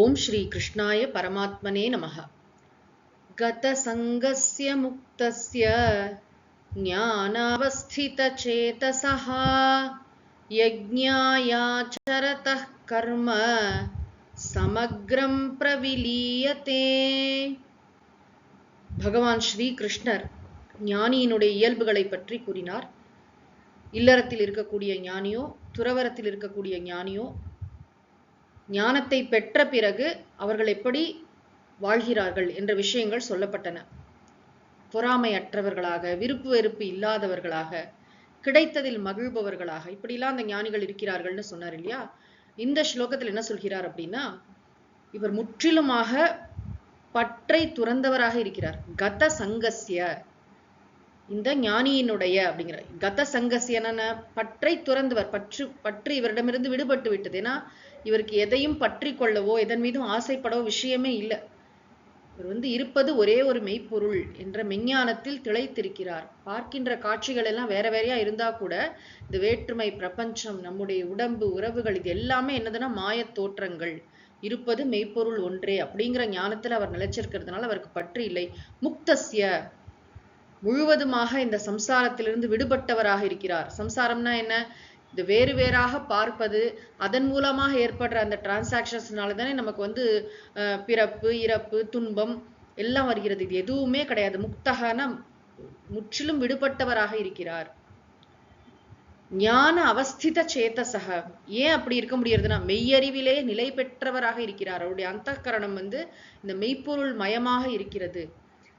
ஓம் ஸ்ரீ கிருஷ்ணாய பரமாத்மனே நமः गतसङ्गस्य मुक्तस्य ज्ञानावस्थितचेतसः यज्ञायाचरतः कर्म சமக்ரம் பிரவிலீயத்தே பகவான் ஸ்ரீ கிருஷ்ணர் ஞானியினுடைய இயல்புகளை பற்றி கூறினார் இல்லறத்தில் இருக்கக்கூடிய ஞானியோ துறவரத்தில் இருக்கக்கூடிய ஞானியோ ஞானத்தை பெற்ற பிறகு அவர்கள் எப்படி வாழ்கிறார்கள் என்ற விஷயங்கள் சொல்லப்பட்டன. பொறாமையற்றவர்களாக விருப்பு வெறுப்பு இல்லாதவர்களாக கிடைத்ததில் மகிழ்பவர்களாக இப்படிலாம் அந்த ஞானிகள் இருக்கிறார்கள்னு சொன்னார் இல்லையா? இந்த ஸ்லோகத்தில் என்ன சொல்கிறார் அப்படின்னா இவர் முற்றிலுமாக பற்றை துறந்தவராக இருக்கிறார். கத சங்கசிய இந்த ஞானியினுடைய அப்படிங்கிற கத சங்கசிய என்னென்ன பற்றை துறந்தவர் பற்று பற்று இவரிடமிருந்து விடுபட்டு விட்டது. ஏன்னா இவருக்கு எதையும் பற்றி கொள்ளவோ எதன் மீதும் ஆசைப்படவோ விஷயமே இல்லை. இவர் வந்து இருப்பது ஒரே ஒரு மெய்ப்பொருள் என்ற மெஞ்ஞானத்தில் திளைத்திருக்கிறார். பார்க்கின்ற காட்சிகள் எல்லாம் வேற வேறையா இருந்தா கூட இந்த வேற்றுமை பிரபஞ்சம் நம்முடைய உடம்பு உறவுகள் இது எல்லாமே என்னதுன்னா மாயத் தோற்றங்கள். இருப்பது மெய்ப்பொருள் ஒன்றே அப்படிங்கிற ஞானத்தில் அவர் நிலைச்சிருக்கிறதுனால அவருக்கு பற்று இல்லை. முக்தஸ்ய முழுவதுமாக இந்த சம்சாரத்திலிருந்து விடுபட்டவராக இருக்கிறார். சம்சாரம்னா என்ன? இது வேறு வேறாக பார்ப்பது அதன் மூலமாக ஏற்படுற அந்த டிரான்சாக்ஷன்ஸ்னால தானே நமக்கு வந்து பிறப்பு இறப்பு துன்பம் எல்லாம் வருகிறது. இது எதுவுமே கிடையாது. முக்தகன முற்றிலும் விடுபட்டவராக இருக்கிறார். ஞான அவஸ்தித சேத்தசக. ஏன் அப்படி இருக்க முடியறதுன்னா மெய்யறிவிலே நிலை பெற்றவராக இருக்கிறார். அவருடைய அந்த கரணம் வந்து இந்த மெய்ப்பொருள் மயமாக இருக்கிறது.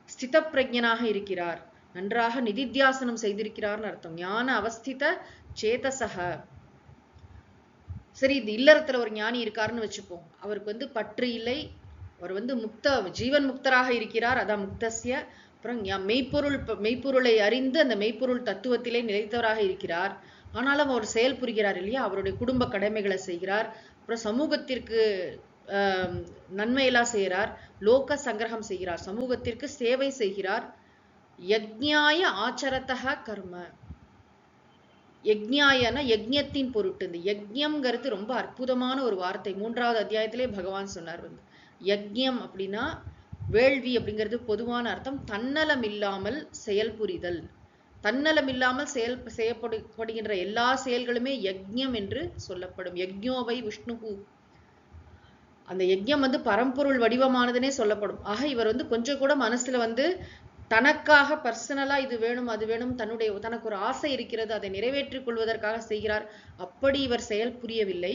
ஸ்தித பிரஜனாக இருக்கிறார். நன்றாக நிதித்தியாசனம் செய்திருக்கிறார்னு அர்த்தம். ஞான அவஸ்தித சேதசக சரி இந்த இல்லறத்துல ஒரு ஞானி இருக்காருன்னு வச்சுப்போம். அவருக்கு வந்து பற்று இல்லை. அவர் வந்து முக்த ஜீவன் முக்தராக இருக்கிறார். அதான் முக்தசிய அப்புறம் மெய்ப்பொருள் மெய்ப்பொருளை அறிந்து அந்த மெய்ப்பொருள் தத்துவத்திலே நிலைத்தவராக இருக்கிறார். ஆனாலும் அவர் செயல் புரிகிறார் இல்லையா? அவருடைய குடும்ப கடமைகளை செய்கிறார். அப்புறம் சமூகத்திற்கு நன்மையெல்லாம் செய்கிறார். லோக சங்கிரகம் செய்கிறார். சமூகத்திற்கு சேவை செய்கிறார். யஜ்ஞாய ஆச்சரத்தக கர்ம. யஜ்ஞாயன யஜ்யத்தின் பொருட்டு இந்த யஜ்யம்ங்கிறது ரொம்ப அற்புதமான ஒரு வார்த்தை. மூன்றாவது அத்தியாயத்திலே பகவான் சொன்னார் வந்து யஜ்யம் அப்படின்னா வேள்வி அப்படிங்கிறது பொதுவான அர்த்தம். தன்னலம் இல்லாமல் செயல்புரிதல் தன்னலம் இல்லாமல் செயல் செய்யப்படுகின்ற எல்லா செயல்களுமே யஜ்யம் என்று சொல்லப்படும். யஜ்யோவை விஷ்ணுகு அந்த யஜ்யம் வந்து பரம்பொருள் வடிவமானதுனே சொல்லப்படும். ஆக இவர் வந்து கொஞ்சம் கூட மனசுல வந்து தனக்காக பர்சனலா இது வேணும் அது வேணும் தன்னுடைய தனக்கு ஒரு ஆசை இருக்கிறது அதை நிறைவேற்றிக் கொள்வதற்காக செய்கிறார். அப்படி இவர் செயல் புரியவில்லை.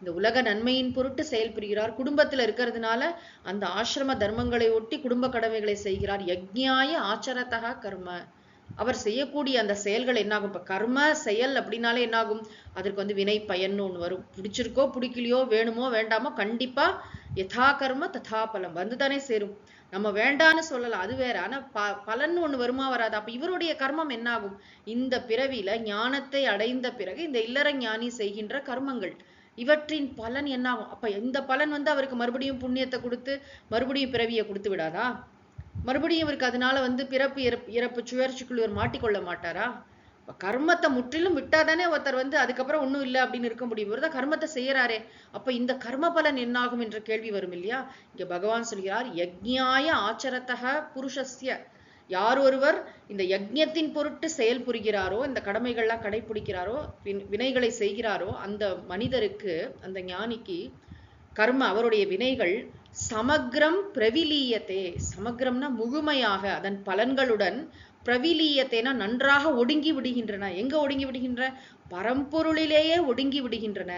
இந்த உலக நன்மையின் பொருட்டு செயல் புரிகிறார். குடும்பத்தில் இருக்கிறதுனால அந்த ஆசிரம தர்மங்களை ஒட்டி குடும்ப கடமைகளை செய்கிறார். யஜ்ஞாய ஆச்சரத்தகா கர்ம. அவர் செய்யக்கூடிய அந்த செயல்கள் என்னாகும்? இப்போ கர்ம செயல் அப்படின்னாலே என்னாகும்? அதற்கு வந்து வினை பயன்னு ஒன்று வரும். பிடிச்சிருக்கோ பிடிக்கலையோ வேணுமோ வேண்டாமோ கண்டிப்பா யதா கர்ம ததா பலம் வந்துதானே சேரும். நம்ம வேண்டான்னு சொல்லலாம் அது வேற. ஆனா ப பலன் ஒன்று வருமா வராது. அப்போ இவருடைய கர்மம் என்னாகும்? இந்த பிறவியில ஞானத்தை அடைந்த பிறகு இந்த இல்லற ஞானி செய்கின்ற கர்மங்கள். இவற்றின் பலன் என்னாகும்? அப்ப இந்த பலன் வந்து அவருக்கு மறுபடியும் புண்ணியத்தை கொடுத்து மறுபடியும் பிறவியை கொடுத்து விடாதா? மறுபடியும் இவருக்கு அதனால வந்து பிறப்பு இறப்பு இறப்பு சுழற்சிக்குள் இவர் மாட்டிக்கொள்ள மாட்டாரா? கர்மத்தை முற்றிலும் விட்டாதானே ஒருத்தர் வந்து அதுக்கப்புறம் ஒண்ணும் இல்லை அப்படின்னு இருக்க முடியும். இவர் தான் கர்மத்தை செய்யறாரே. அப்ப இந்த கர்ம பலன் என்னாகும் என்ற கேள்வி வரும் இல்லையா? இங்க பகவான் சொல்கிறார் யஜ்ஞாய ஆச்சரத்தக புருஷஸ்ய. யார் ஒருவர் இந்த யஜ்ஞத்தின் பொருட்டு செயல் புரிகிறாரோ இந்த கடமைகள்லாம் கடைபிடிக்கிறாரோ வினைகளை செய்கிறாரோ அந்த மனிதருக்கு அந்த ஞானிக்கு கர்ம அவருடைய வினைகள் சமக்ரம் பிரவிலீயத்தே. சமக்ரம்னா முழுமையாக அதன் பலன்களுடன் பிரவிலீயத்தேனா நன்றாக ஒடுங்கி விடுகின்றன. எங்க ஒடுங்கி விடுகின்ற? பரம்பொருளிலேயே ஒடுங்கி விடுகின்றன.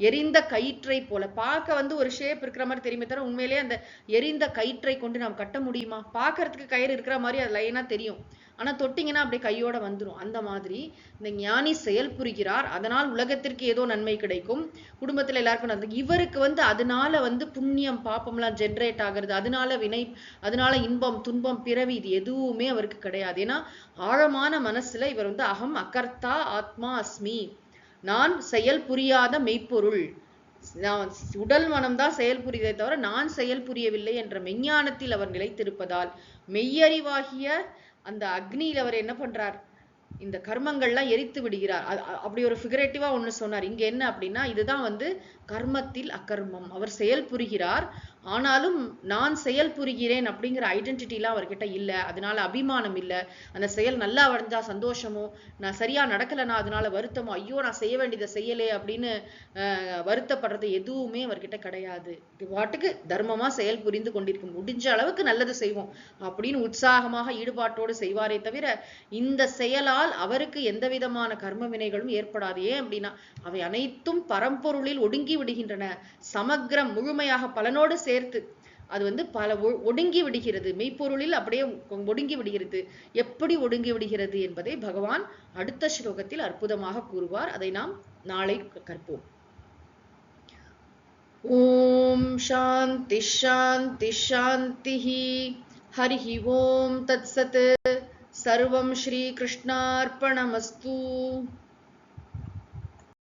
எரிந்த கயிற்றை போல. பார்க்க வந்து ஒரு ஷேப் இருக்கிற மாதிரி தெரியுமே தவிர உண்மையிலேயே அந்த எரிந்த கயிற்றை கொண்டு நாம் கட்ட முடியுமா? பார்க்கறதுக்கு கயிறு இருக்கிற மாதிரி அது லைனாக தெரியும். ஆனால் தொட்டிங்கன்னா அப்படியே கையோட வந்துடும் அந்த மாதிரி இந்த ஞானி செயல் புரிகிறார். அதனால் உலகத்திற்கு ஏதோ நன்மை கிடைக்கும். குடும்பத்தில் எல்லாருக்கும் நடந்து இவருக்கு வந்து அதனால வந்து புண்ணியம் பாப்பம்லாம் ஜென்ரேட் ஆகிறது அதனால வினை அதனால இன்பம் துன்பம் பிறவி இது எதுவுமே அவருக்கு கிடையாது. ஏன்னா ஆழமான மனசுல இவர் வந்து அகம் அகர்த்தா ஆத்மா அஸ்மி. நான் செயல் புரியாத மெய்ப்பொருள். நான் உடல் மனம்தான் செயல் புரிவதை தவிர நான் செயல் புரியவில்லை என்ற மெஞ்ஞானத்தில் அவர் நிலைத்திருப்பதால் மெய்யறிவாகிய அந்த அக்னியில் அவர் என்ன பண்றார்? இந்த கர்மங்கள்லாம் எரித்து விடுகிறார். அப்படி ஒரு ஃபிகரேட்டிவா ஒண்ணு சொன்னார். இங்க என்ன அப்படின்னா இதுதான் வந்து கர்மத்தில் அக்கர்மம் அவர் செயல் புரிகிறார். ஆனாலும் நான் செயல் புரிகிறேன் அப்படிங்கிற ஐடென்டிட்டிலாம் அவர்கிட்ட இல்லை. அதனால அபிமானம் இல்லை. அந்த செயல் நல்லா வரைஞ்சா சந்தோஷமோ நான் சரியாக நடக்கலைனா அதனால வருத்தமோ ஐயோ நான் செய்ய வேண்டியதை செய்யலே அப்படின்னு வருத்தப்படுறது எதுவுமே அவர்கிட்ட கிடையாது. பாட்டுக்கு தர்மமாக செயல் புரிந்து கொண்டிருக்கும். முடிஞ்ச அளவுக்கு நல்லது செய்வோம் அப்படின்னு உற்சாகமாக ஈடுபாட்டோடு செய்வாரே தவிர இந்த செயலால் அவருக்கு எந்த விதமான கர்ம வினைகளும் ஏற்படாது. ஏன் அப்படின்னா அவை அனைத்தும் பரம்பொருளில் ஒடுங்கி விடுகின்றன. சமக்ரம் முழுமையாக பலனோடு சேர்த்து அது வந்து பல ஒடுங்கி விடுகிறது. மெய்ப்பொருளில் அப்படியே ஒடுங்கி விடுகிறது. எப்படி ஒடுங்கி விடுகிறது என்பதை பகவான் அடுத்த ஸ்லோகத்தில் அற்புதமாக கூறுவார். அதை நாம் நாளை கற்போம். ஓம் சாந்தி ஷாந்தி ஷாந்தி ஹரி ஓம். தத் சத். சர்வம் ஸ்ரீ கிருஷ்ணார்ப்பணமஸ்து